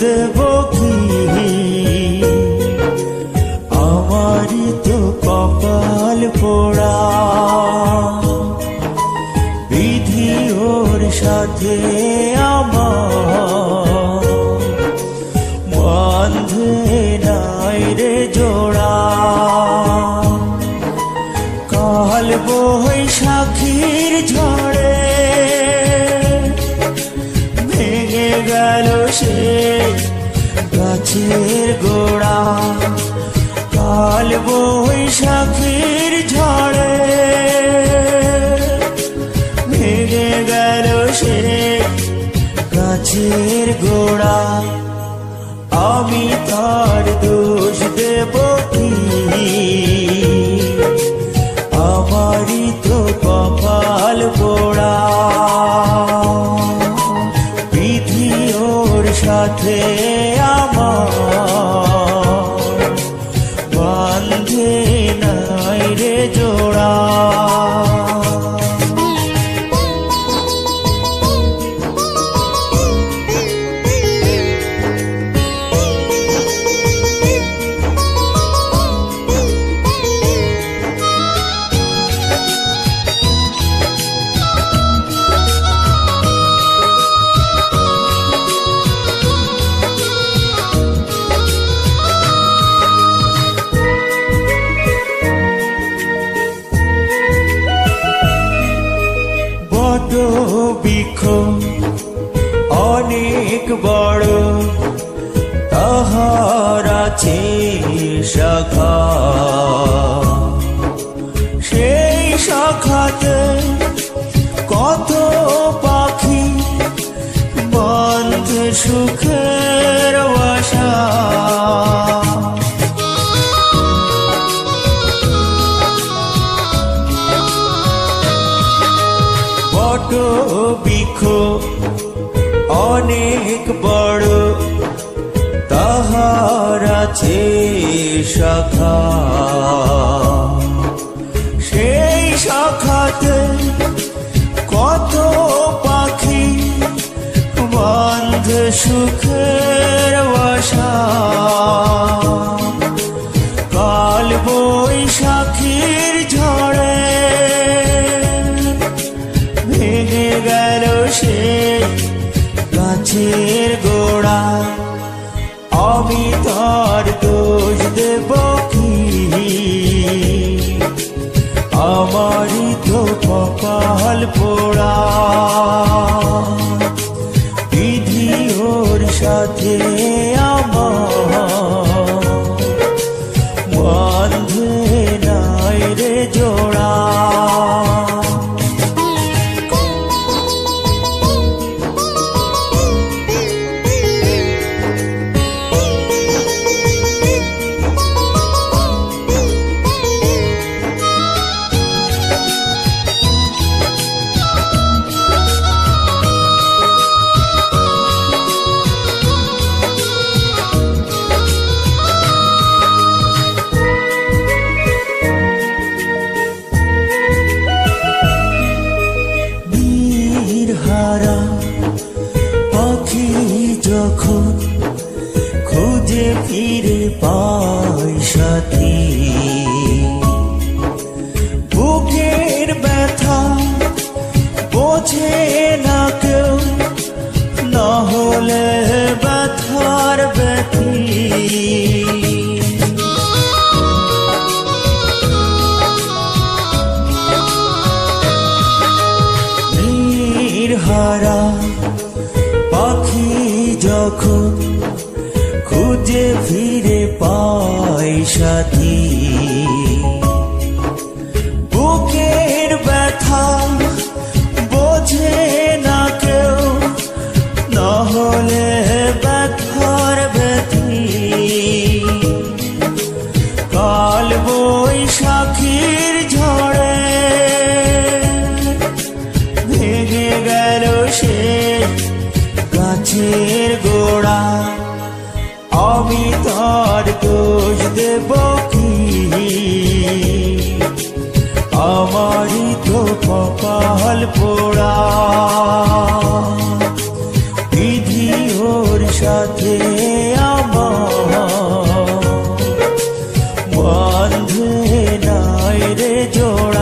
দেব কি? আমারই তো কপাল পোড়া। বিধি ওর সাথে বন্ধে জোড়া। বৈশাখীর ঝড়ে গেল সে গাছের গোড়া। কাল বৈশাখীর ঝড়ে ভেঙে গেল সে গাছের গোড়া। আমি তার দোষ দেব আমারই তো কপাল পোড়া। নাই রে বৃক্ষ অনেক বড়। তাহার আছে শাখা। সেই শাখাতে কত পাখি বন্ধ সুখের বাসা। বৃক্ষ অনেক বড়। তাহার আছে শাখা। সেই শাখাতে কত পাখি বন্ধ সুখের গাছের গোড়া। আমি তার দোষ দেব কি? আমারই তো কপাল পোড়া। বিধি ওর সাথে আমার। বন্ধে নাই রে জোড়া। সাথী। সাথী। বুকের ব্যথা বোঝে না কেউ, না হলে ব্যথার ব্যথী। কাল বৈশাখীর ঝড়ে ভেঙে গেল সে গাছের আমি তার দোষ দেব কি? আমারই তো কপাল পোড়া। বিধি ওর সাথে আমার। বান্ধে নাই রে জোড়া।